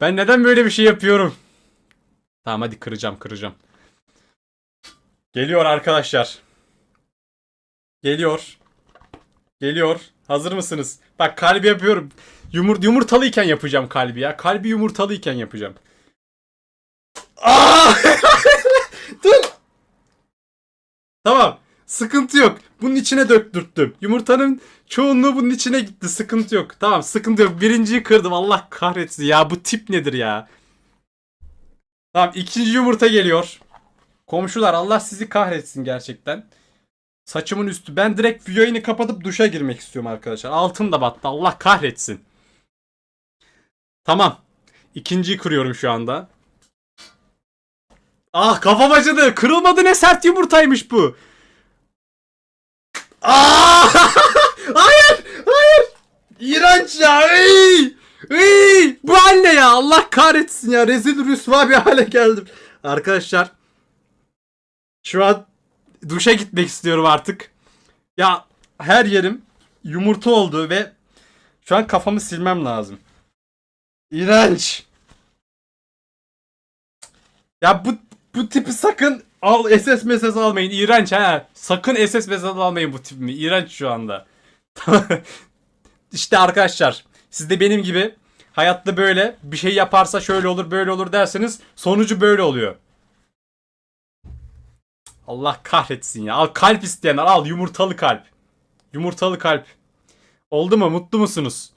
Ben neden böyle bir şey yapıyorum? Tamam hadi kıracağım kıracağım. Geliyor arkadaşlar. Geliyor. Geliyor. Hazır mısınız? Bak kalbi yapıyorum. Yumur yumurtalıyken yapacağım kalbi ya. Kalbi yumurtalıyken yapacağım. Aa! Dur. Tamam. Sıkıntı yok. Bunun içine döktürttüm. Yumurtanın çoğunluğu bunun içine gitti. Sıkıntı yok. Tamam sıkıntı yok. Birinciyi kırdım. Allah kahretsin ya. Bu tip nedir ya? Tamam ikinci yumurta geliyor. Komşular Allah sizi kahretsin gerçekten. Saçımın üstü. Ben direkt yayını kapatıp duşa girmek istiyorum arkadaşlar. Altım da battı. Allah kahretsin. Tamam. İkinciyi kırıyorum şu anda. Ah kafam acıdı. Kırılmadı ne sert yumurtaymış bu. Aa! hayır! Hayır! İğrenç ya! Iy! Iy! Bu hal ne ya? Allah kahretsin ya. Rezil rüsva bir hale geldim. Arkadaşlar şu an duşa gitmek istiyorum artık. Ya her yerim yumurta oldu ve şu an kafamı silmem lazım. İğrenç. Ya bu bu tipi sakın al SS mesaj almayın. İğrenç ha. Sakın SS mesaj almayın bu tipimi. İğrenç şu anda. işte arkadaşlar siz de benim gibi hayatta böyle bir şey yaparsa şöyle olur böyle olur derseniz sonucu böyle oluyor. Allah kahretsin ya. Al kalp isteyenler al yumurtalı kalp. Yumurtalı kalp. Oldu mu? Mutlu musunuz?